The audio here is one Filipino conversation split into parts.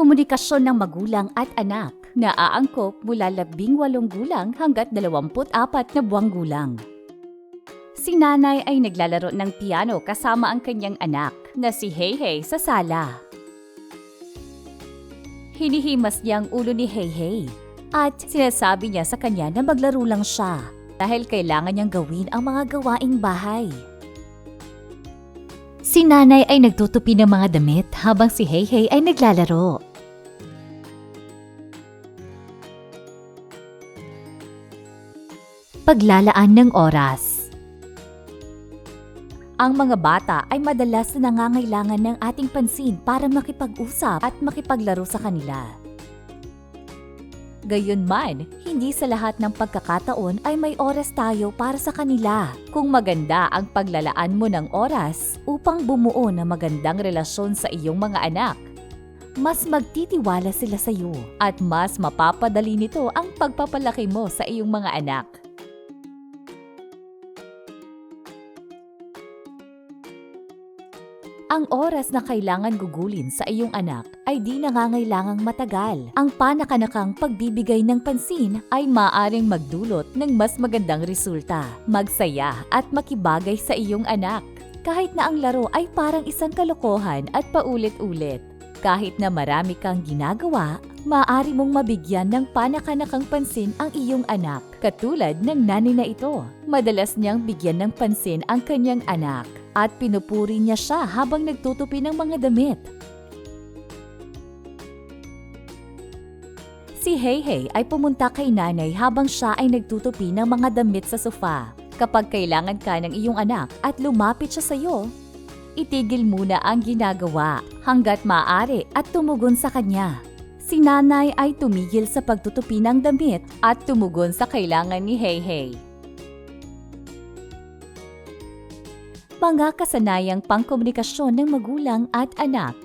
Komunikasyon ng magulang at anak na aangkop mula labing walong gulang hanggat 24 na buwang gulang. Si nanay ay naglalaro ng piano kasama ang kanyang anak na si Heihei sa sala. Hinihimas niya ang ulo ni Heihei at sinasabi niya sa kanya na maglaro lang siya dahil kailangan niyang gawin ang mga gawaing bahay. Si nanay ay nagtutupi ng mga damit habang si Heihei ay naglalaro. Paglalaan ng oras Ang mga bata ay madalas na nangangailangan ng ating pansin para makipag-usap at makipaglaro sa kanila. Gayunman, hindi sa lahat ng pagkakataon ay may oras tayo para sa kanila. Kung maganda ang paglalaan mo ng oras upang bumuo ng magandang relasyon sa iyong mga anak, mas magtitiwala sila sa iyo at mas mapapadali nito ang pagpapalaki mo sa iyong mga anak. Ang oras na kailangan gugulin sa iyong anak ay di nangangailangang matagal. Ang panakanakang pagbibigay ng pansin ay maaring magdulot ng mas magandang resulta, magsaya at makibagay sa iyong anak. Kahit na ang laro ay parang isang kalokohan at paulit-ulit. Kahit na marami kang ginagawa, maaari mong mabigyan ng panakanakang pansin ang iyong anak. Katulad ng nanay na ito, madalas niyang bigyan ng pansin ang kanyang anak at pinupuri niya siya habang nagtutupi ng mga damit. Si Heihei ay pumunta kay nanay habang siya ay nagtutupi ng mga damit sa sofa. Kapag kailangan ka ng iyong anak at lumapit siya sa iyo, itigil muna ang ginagawa hanggat maaari at tumugon sa kanya. Si nanay ay tumigil sa pagtutupi ng damit at tumugon sa kailangan ni Heihei. Mga kasanayang pangkomunikasyon ng magulang at anak.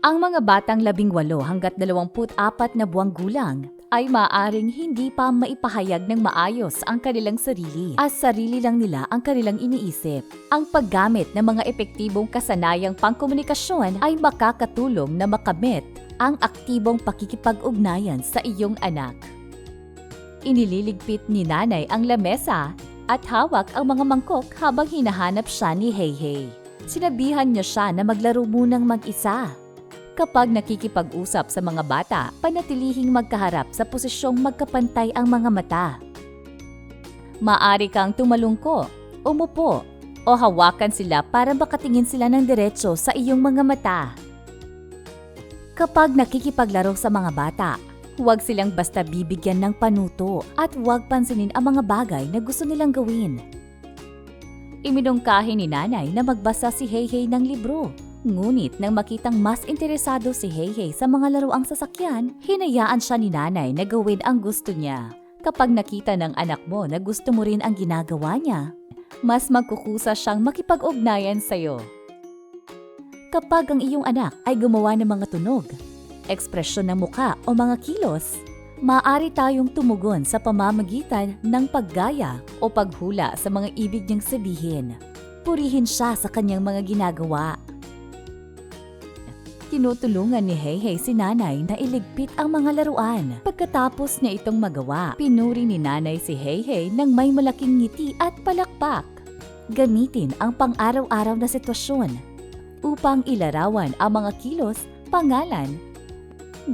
Ang mga batang labing walo hanggat 24 na buwang gulang ay maaring hindi pa maipahayag ng maayos ang kanilang sarili at sarili lang nila ang kanilang iniisip. Ang paggamit ng mga epektibong kasanayang pangkomunikasyon ay makakatulong na makamit ang aktibong pakikipag-ugnayan sa iyong anak. Inililigpit ni nanay ang lamesa at hawak ang mga mangkok habang hinahanap siya ni Heihei. Sinabihan niya siya na maglaro munang mag-isa. Kapag nakikipag-usap sa mga bata, panatilihing magkaharap sa posisyong magkapantay ang mga mata. Maari kang tumalungko, umupo, o hawakan sila para makatingin sila ng diretso sa iyong mga mata. Kapag nakikipaglaro sa mga bata, huwag silang basta bibigyan ng panuto at huwag pansinin ang mga bagay na gusto nilang gawin. Iminungkahi ni nanay na magbasa si Heihei ng libro. Ngunit nang makitang mas interesado si Heihei sa mga laruang sasakyan, hinayaan siya ni nanay na gawin ang gusto niya. Kapag nakita ng anak mo na gusto mo rin ang ginagawa niya, mas magkukusa siyang makipag-ugnayan sa'yo. Kapag ang iyong anak ay gumawa ng mga tunog, ekspresyon ng muka o mga kilos, maaari tayong tumugon sa pamamagitan ng paggaya o paghula sa mga ibig niyang sabihin. Purihin siya sa kanyang mga ginagawa. Tinutulungan ni Heihei si nanay na iligpit ang mga laruan. Pagkatapos niya itong magawa, pinuri ni nanay si Heihei ng may malaking ngiti at palakpak. Gamitin ang pang-araw-araw na sitwasyon upang ilarawan ang mga kilos, pangalan,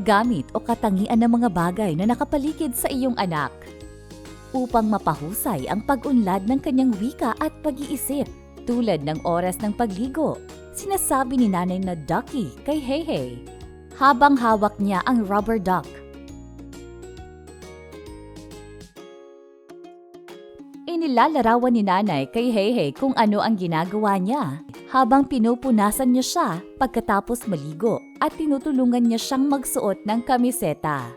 gamit o katangian ng mga bagay na nakapaligid sa iyong anak upang mapahusay ang pag-unlad ng kanyang wika at pag-iisip tulad ng oras ng pagligo. Sinasabi ni nanay na ducky kay Heihei habang hawak niya ang rubber duck. Inilalarawan ni nanay kay Heihei kung ano ang ginagawa niya habang pinupunasan niya siya pagkatapos maligo at tinutulungan niya siyang magsuot ng kamiseta.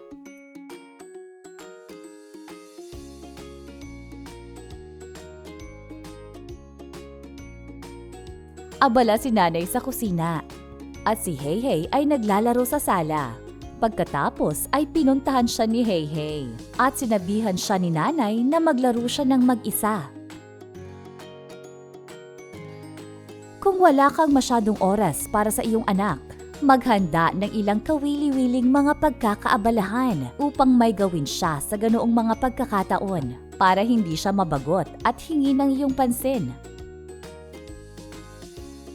Abala si nanay sa kusina at si Heihei ay naglalaro sa sala. Pagkatapos ay pinuntahan siya ni Heihei at sinabihan siya ni nanay na maglaro siya ng mag-isa. Kung wala kang masyadong oras para sa iyong anak, Maghanda ng ilang kawili-wiling mga pagkakaabalahan upang may gawin siya sa ganoong mga pagkakataon para hindi siya mabagot at hingi ng iyong pansin.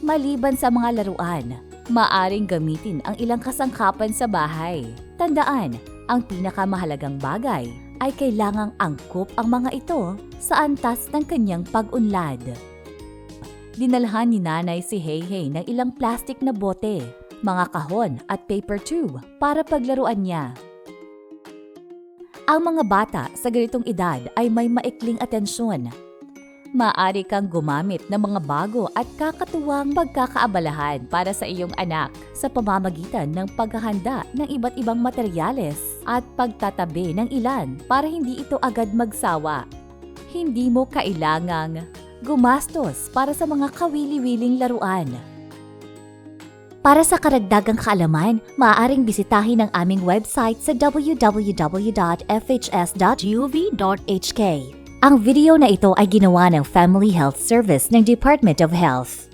Maliban sa mga laruan, maaring gamitin ang ilang kasangkapan sa bahay. Tandaan, ang pinakamahalagang bagay ay kailangang angkop ang mga ito sa antas ng kanyang pag-unlad. Dinalhan ni nanay si Heihei ng ilang plastic na bote, mga kahon at paper tube para paglaruan niya. Ang mga bata sa ganitong edad ay may maikling atensyon. Maaari kang gumamit ng mga bago at kakatuwang pagkakaabalahan para sa iyong anak sa pamamagitan ng paghahanda ng iba't ibang materyales at pagtatabi ng ilan para hindi ito agad magsawa. Hindi mo kailangang gumastos para sa mga kawili-wiling laruan. Para sa karagdagang kaalaman, maaaring bisitahin ang aming website sa www.fhs.gov.hk. Ang video na ito ay ginawa ng Family Health Service ng Department of Health.